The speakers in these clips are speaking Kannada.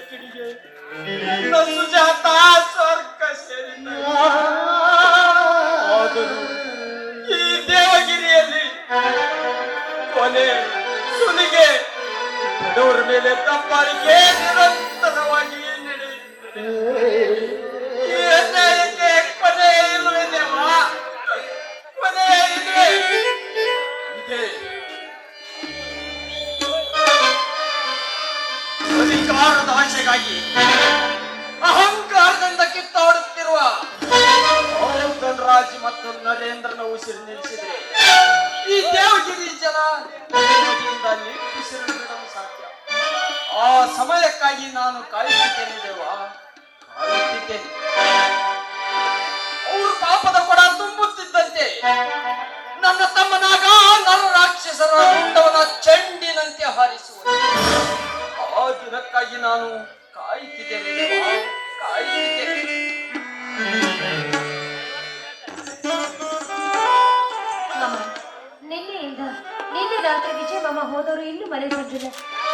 ಸೇಡಿನ ಕಿಡಿಗೆ ನನ್ನ ಸುಜಾತ ಸ್ವರ್ಗ ಸೇರಿದ ಈ ದೇವಗಿರಿಯಲ್ಲಿ ಕೊನೆ ಸುಲಿಗೆ ಬಡವರ ಮೇಲೆ ತಪ್ಪಾಳಿಕೆ ನಿರಂತರವಾಗಿ ಆಶೆಗಾಗಿ ಅಹಂಕಾರದಿಂದ ಕಿತ್ತಾಡುತ್ತಿರುವ ರಾಜ್ ಮತ್ತು ನರೇಂದ್ರನ ಉಸಿರು ನಿಲ್ಲಿಸಿದ್ರೆ ಈ ದೇವಗಿರಿ ಜನ ಉಸಿರು ಬಿಡಲು ಸಾಧ್ಯ. ಆ ಸಮಯಕ್ಕಾಗಿ ನಾನು ಕಾಯುತ್ತಿದ್ದೇನೆ ದೇವ, ಕಾಯುತ್ತಿದ್ದೇನೆ. ಅವರು ಪಾಪದ ಕೊಡ ತುಂಬುತ್ತಿದ್ದಂತೆ ನನ್ನ ತಮ್ಮನಾಗ ನರ ರಾಕ್ಷಸರ ಗುಂಡವನ ಚೆಂಡಿನಂತೆ ಹಾರಿಸುವ ಆ ದಿನಕ್ಕಾಗಿ ನಾನು ದೇವ, ಕಾಯುತ್ತಿದ್ದೇನೆ ಮಾಮ ನಿನ್ನೆಯಿಂದ ನಿನ್ನೆ ರಾತ್ರಿ ವಿಜಯ ಮಾಮ ಹೋದವರು ಇನ್ನೂ ಮನೆ ಬಂದಿಲ್ಲ.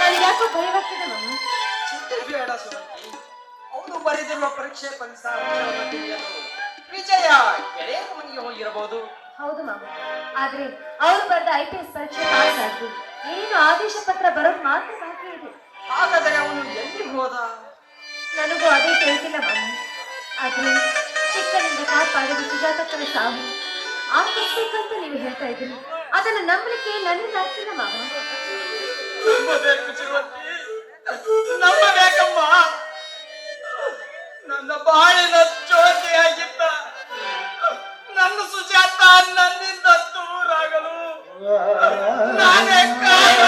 ನಾನು ಯಾಕೋ ಭಯವಾಗ್ತಿದೆ ಮಾಮ? ಚಿಂತೆ ಬೇಡ ಸುಮತಿ ಅವನು ಬರೆದಿರುವ ಪರೀಕ್ಷೆ ತಿಳಿಯಲು ವಿಜಯ ಗೆಳೆಯ ಮನೆಗೆ ಹೋಗಿರಬಹುದು. ಹೌದು ಮಾಮ. ಆದ್ರೆ ಅವರು ಬರೆದ ಐ ಪಿ ಎಸ್ ಪರೀಕ್ಷೆ ಪಾಸ್ ಆದ್ರು ಏನು ಆದೇಶ ಪತ್ರ ಬರೋದು ಮಾತ್ರ ಹಾಗಾದರೆ ಅವನು ಎಲ್ಲಿ ಹೋದ? ನನಗೂ ಅದೇ ತಿಳಿದಿಲ್ಲ ಮಾಮ ಆದರೆ ಚಿಕ್ಕನಿಂದ ಕಾಪಾಡಿದ ಸುಜಾತಕ್ಕನ ಸಾವು. ಅಂತ ನೀವು ಹೇಳ್ತಾ ಇದ್ದೀರಿ. ಅದನ್ನ ನಂಬಲಿಕ್ಕೆ ನನ್ನಿಂದ ಆಗ್ತಿಲ್ಲ ಮಾಮ ನಂಬಬೇಕಮ್ಮ ನನ್ನ ಬಾಳಿನ ಜ್ಯೋತಿಯಾಗಿದ್ದ ನನ್ನ ಸುಜಾತ ನನ್ನಿಂದ ದೂರಾಗಲು. ನಾನೇ ಕಾರಣ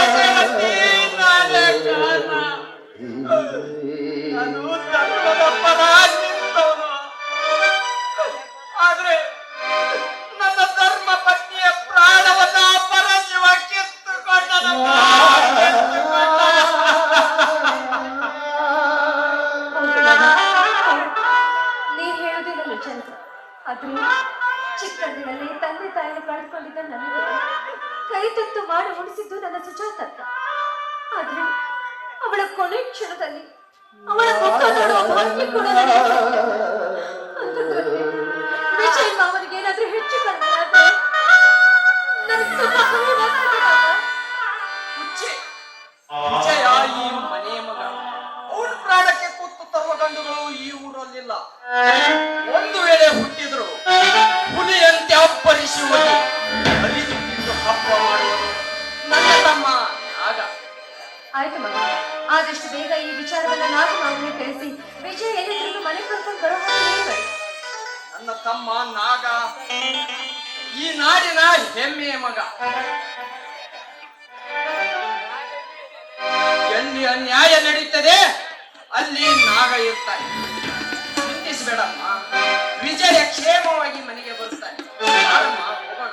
ಚಿಕ್ಕಂದಿನಲ್ಲಿ ತಂದೆ ತಾಯಿನ ಕಳ್ಕೊಂಡಿದ್ದ ನನಗೆ ಕೈ ತುತ್ತು ಮಾಡಿ ಉಣಿಸಿದ್ದು ನನ್ನ ಸುಜಾತಕ್ಕ. ಆದ್ರೆ ಅವಳ ಕೊನೆ ಕ್ಷಣದಲ್ಲಿ ಅವಳ ಮುಖ ನೋಡುವ ಭಾಗ್ಯ ಕೂಡ ನನಗೆ ಅಂಥದ್ರಲ್ಲಿ ವಿಜಯ್ ಮಾವನಿಗೆ ಏನಾದ್ರೂ ಹೆಚ್ಚು ಕಡಿಮೆ ಆದ್ರೆ ನನಗೆ ತುಂಬಾ ಭಯವಾಗ್ತದೆ ಮಾಮ. ಹುಚ್ಚೆ. ವಿಜಯ ಈ ಮನೆಯ ಮಗ ಅವನ ಪ್ರಾಣಕ್ಕೆ ಕುತ್ತು ತರುವ ಗಂಡುಗಳು ಈ ಊರಲ್ಲಿಲ್ಲ ಈ ನಾಡಿನ ಹೆಮ್ಮೆಯ ಮಗ. ಎಲ್ಲಿ ಅನ್ಯಾಯ ನಡೀತದೆ ಅಲ್ಲಿ ನಾಗ ಇರ್ತಾನೆ. ಚಿಂತಿಸಬೇಡಮ್ಮ. ವಿಜಯ ಕ್ಷೇಮವಾಗಿ ಮನೆಗೆ ಬಾರಮ್ಮ, ಹೋಗೋಣ.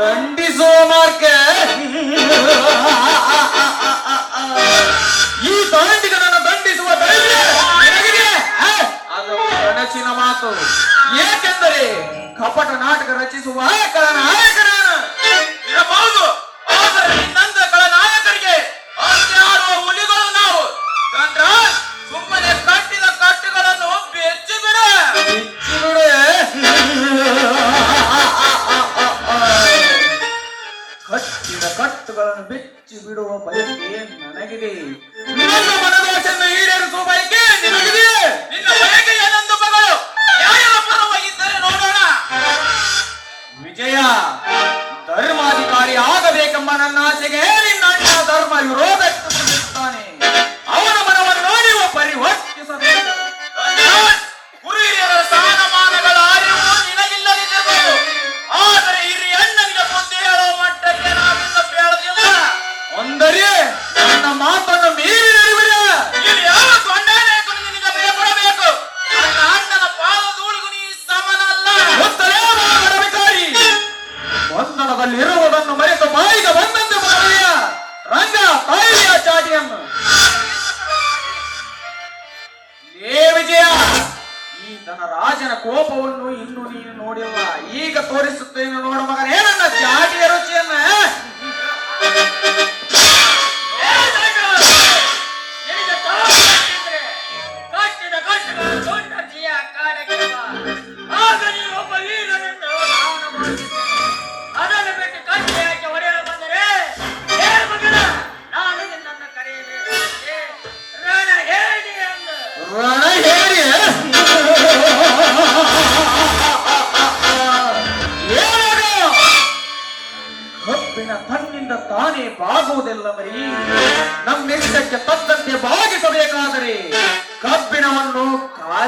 ದಂಡಿಸೋ ಮಾರ್ಕೆ. ಈ ದಾಂಡಿಗಳನ್ನು ದಂಡಿಸುವ ಅದು ಕನಸಿನ ಮಾತು. ಏಕೆಂದರೆ ಕಪಟ ನಾಟಕ ರಚಿಸುವ ಕಳನಾಯಕನ ಇದ ಕಟ್ಟುಗಳನ್ನು ಬಿಚ್ಚಿ ಬಿಡುವ ಬಯಕೆ ನನಗಿದೆ. ನಿನ್ನ ಮನದಾಸೆಯನ್ನು ಈಡೇರಿಸುವ ಬಯಕೆ ನಿನಗಿದೆ. ನಿನ್ನ ಬಯಕೆ ಏನೆಂದು ಮಗಳು? ಯಾವ ಪರವಾಗಿದ್ದರೆ ನೋಡೋಣ. ವಿಜಯ, ಧರ್ಮಾಧಿಕಾರಿ ಆಗಬೇಕೆಂಬ ನನ್ನ ಆಸೆಗೆ ನಿನ್ನ ಅಣ್ಣ ಧರ್ಮ ವಿರೋಧ ನನ್ನ ಮಾತನ್ನು ಮೀರಿ ನಡೆಯುವಿರ? ಇಲ್ಲಿ ಯಾವ ಸೊಂಡಾನೆ ನಿನಗೆ ಭಯಪಡಬೇಕು? ನನ್ನ ಅಣ್ಣನ ಪಾದಧೂಳಿಗೂ ನೀ ಸಮನಲ್ಲ. ಗೊತ್ತಲೇ ಮಾಡಬೇಕಾರಿ ಬಂಧನದಲ್ಲಿ ಇರುವುದನ್ನು ಮರೆತು ಬಾಯಿಗೆ ಬಂದಂತೆ ಮಾಡಲಿಯ ರಂಗ ತಾಯಿಯ ಚಾಟಿಯನ್ನು. ಲೇ ವಿಜಯ ಈ ತನ್ನ ರಾಜನ ಕೋಪವನ್ನು ಇನ್ನು ನೀನು ನೋಡಿಲ್ಲ. ಈಗ ತೋರಿಸುತ್ತೇನೆ ನೋಡು ಮಗನೇ ಏನನ್ನ ಚಾಟಿಯ ರುಚಿಯನ್ನು.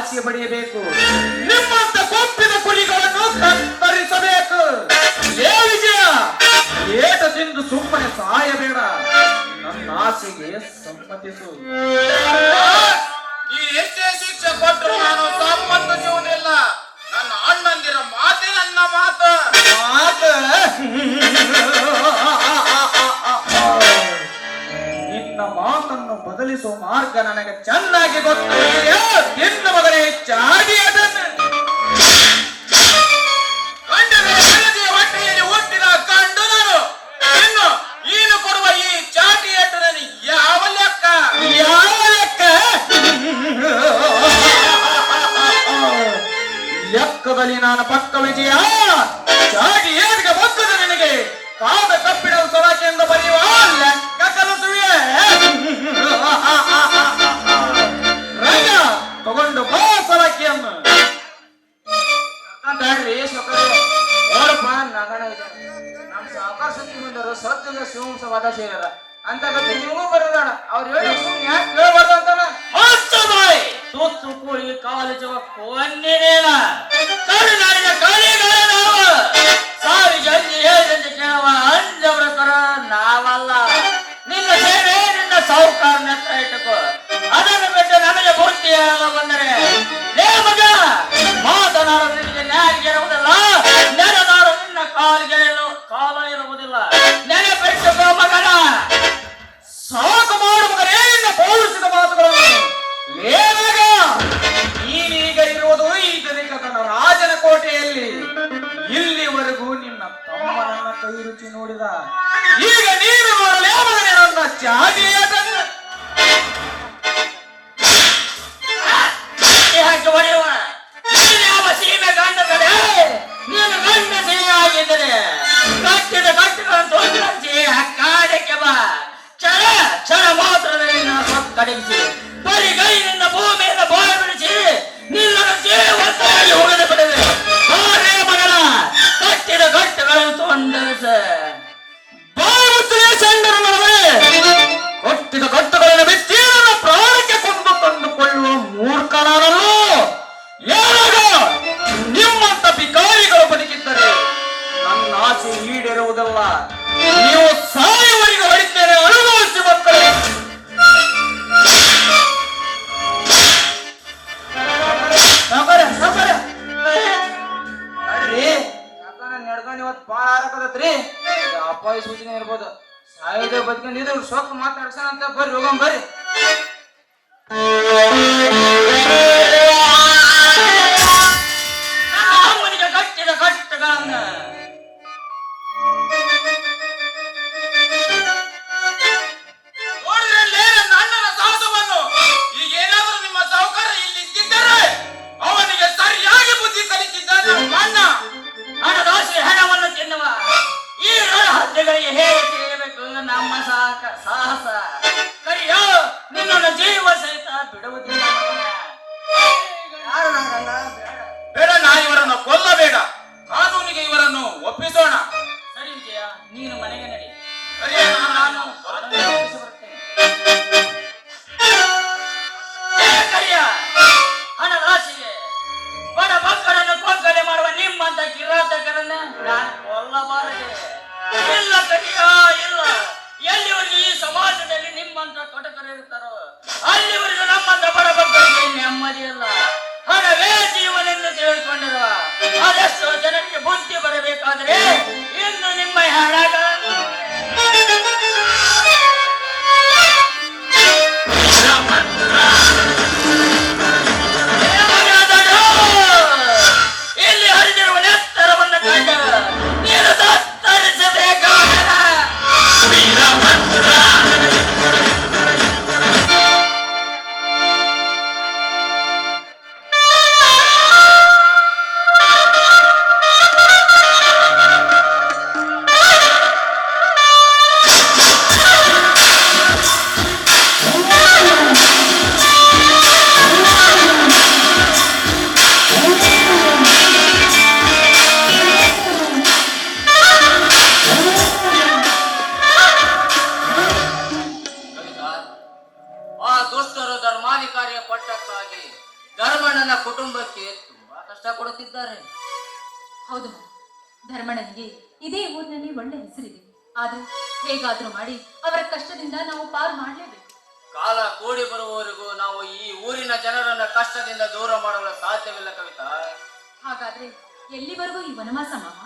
ಆಚೆ ಪಡೆಯಬೇಕು. ಶಿವಂ ಸಮಾದ ಸೇರದ ಅಂತ ಮತ್ತೆ ನಿಮಗೂ ಬರೋದಣ. ಅವ್ರು ಹೇಳಿ ಯಾಕೆ ಕೇಳಬಾರ್ದು ಅಂತಾನ ಸೂಕ್ಷ್ಮ ಕೂಲಿ ಕಾಲೇಜವ ಕೊನ್ನೇನ ಕರುನಾಡಿನ ಕಾಲಿಗಳ ನಾವು. ಸಾವಿ ಜಂಜಿ ಹೇಳದಂತೆ ಕೇಳುವ ಅಂಜವ್ರಕರ ನಾವಲ್ಲ. ನಿನ್ನ ಸೇವೆ ನಿಮ್ಮ ಸಾಹುಕಾರ ನೆತ್ತ ಇಟ್ಟುಕೋ. ಅದನ್ನು ಬಿಟ್ಟು ನನಗೆ ಪೂರ್ತಿಯಾಗ ಬಂದರೆ que é vai ಆಸೆ ಈಡೇರುವುದಲ್ಲ. ನೀವು ಸಾಯುವವರಿಗೆ ಹೊಡಿತೇನೆ ಅನುಭವಿಸಿ ಮಕ್ಕಳೇ. ನಡ್ಕೊಂಡು ಇವತ್ತು ಬಾಳ ಆರಕತ್ರಿ ಸೂಚನೆ ಇರ್ಬೋದು. ಅಂತ ಬರ್ರಿ ಹೋಗಂ ಬರ್ರಿ. ಊರಿನ ಜನರನ್ನ ಕಷ್ಟದಿಂದ ದೂರ ಮಾಡಲು ಸಾಧ್ಯವಿಲ್ಲ ಕವಿತಾ. ಹಾಗಾದ್ರೆ ಎಲ್ಲಿವರೆಗೂ ಈ ವನವಾಸ ಮಾಮ?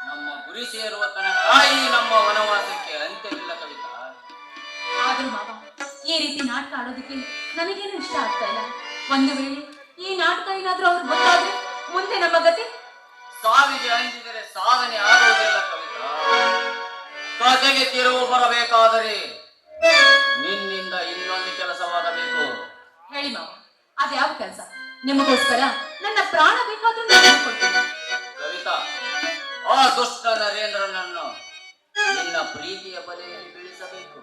ನಮ್ಮ ಗುರಿ ಸೇರುವ ತನಕ ಈ ನಮ್ಮ ವನವಾಸಕ್ಕೆ ಅಂತ್ಯವಿಲ್ಲ ಕವಿತಾ. ಆದ್ರೂ ಮಾವ ಈ ರೀತಿ ನಾಟಕ ಆಡೋದಕ್ಕೆ ನನಗೇನು ಇಷ್ಟ ಆಗ್ತಾ ಇಲ್ಲ. ಒಂದು ವೇಳೆ ಈ ನಾಟಕ ಏನಾದ್ರೂ ಅವ್ರು ಗೊತ್ತಾದ್ರೆ ಮುಂದೆ ನಮ್ಮ ಗತಿ? ಸಾವಿಗೆ ಅಂಜಿದರೆ ಸಾಧನೆ ಆಗುವುದಿಲ್ಲ ಕವಿತಾ. ಕತೆಗೆ ತಿರುವು ಬರಬೇಕಾದರೆ ನಿನ್ನಿಂದ ಇನ್ನೊಂದು ಹೇಳಿ ಮಾವ. ಅದ್ಯಾವ ಕೆಲಸ? ನಿಮಗೋಸ್ಕರ? ನನ್ನ ಪ್ರಾಣ ಬೇಕಾದ್ರೂ ನಾನು ಕೊಡ್ತೀನಿ. ಕವಿತಾ ಆ ದುಷ್ಟ ನರೇಂದ್ರನನ್ನು ನಿನ್ನ ಪ್ರೀತಿಯ ಬಲೆಯಲ್ಲಿ ಬೀಳಿಸಬೇಕು.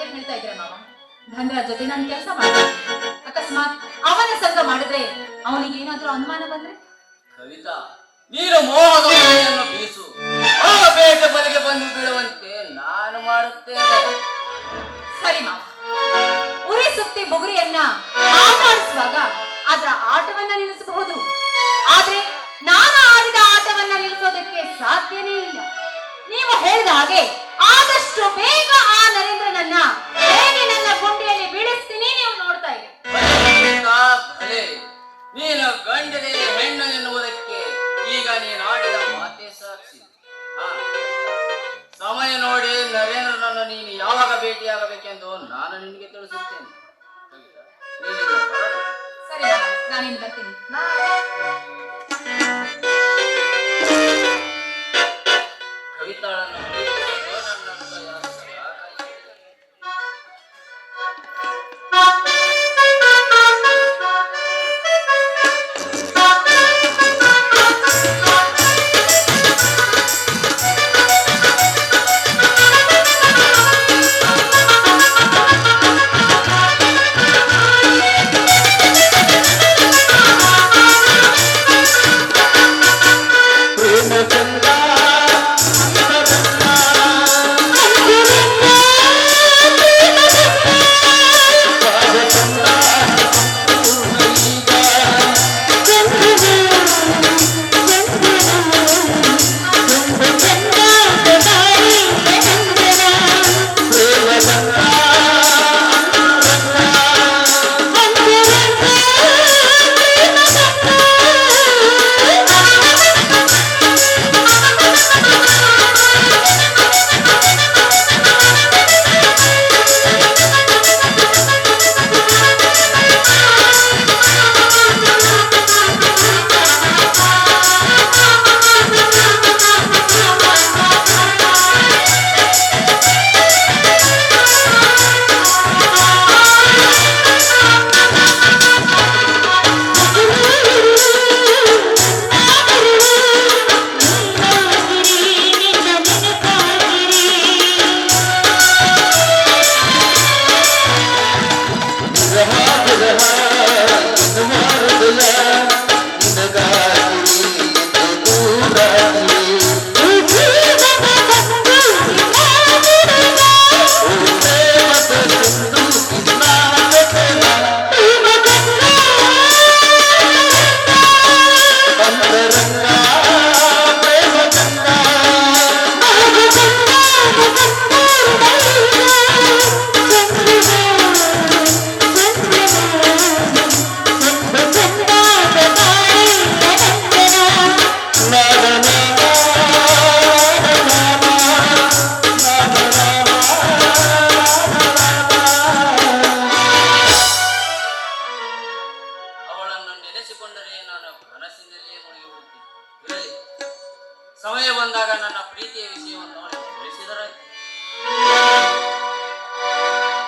ಏನ್ ಹೇಳ್ತಾ ಇದ್ರೆ ಮಾವ? ಧನರಾಜ್ ಜೊತೆ ನಾನು ಕೆಲಸ ಮಾಡ್ತೀನಿ. ಅಕಸ್ಮಾತ್ ಅವನ ಸಂಘ ಮಾಡಿದ್ರೆ ಅವನಿಗೆ ಏನಾದ್ರೂ ಅನುಮಾನ ಬಂದ್ರೆ? ಕವಿತಾ ನೀನು ಮೋಹದ ಬಲೆಯನ್ನು ಬೀಸು. ಆ ಬೇಟೆ ಬಲೆಗೆ ಬಂದು ಬೀಳುವಂತೆ ನಾನು ಮಾಡುತ್ತೇನೆ. ಸರಿ ಮಾವ. ಉರಿ ಸುತ್ತಿ ಬುಗುರಿಯನ್ನ ಆಟಾಡಿಸುವಾಗ ಅದರ ಆಟವನ್ನ ನಿಲ್ಲಿಸಬಹುದು. ಆದ್ರೆ ನಾನು ಆಡಿದ ಆಟವನ್ನ ನಿಲ್ಲಿಸೋದಕ್ಕೆ ಸಾಧ್ಯನೇ ಇಲ್ಲ. ನೀವು ಹೇಳಿದ ಹಾಗೆ ಭೇಟಿಯಾಗಬೇಕೆಂದು ನಾನು ನಿನಗೆ ತಿಳಿಸುತ್ತೇನೆ. ಸರಿ ನಾನು ನಾನಿನ್ನು ಬರ್ತೀನಿ. ಕವಿತಾಳನ್ನು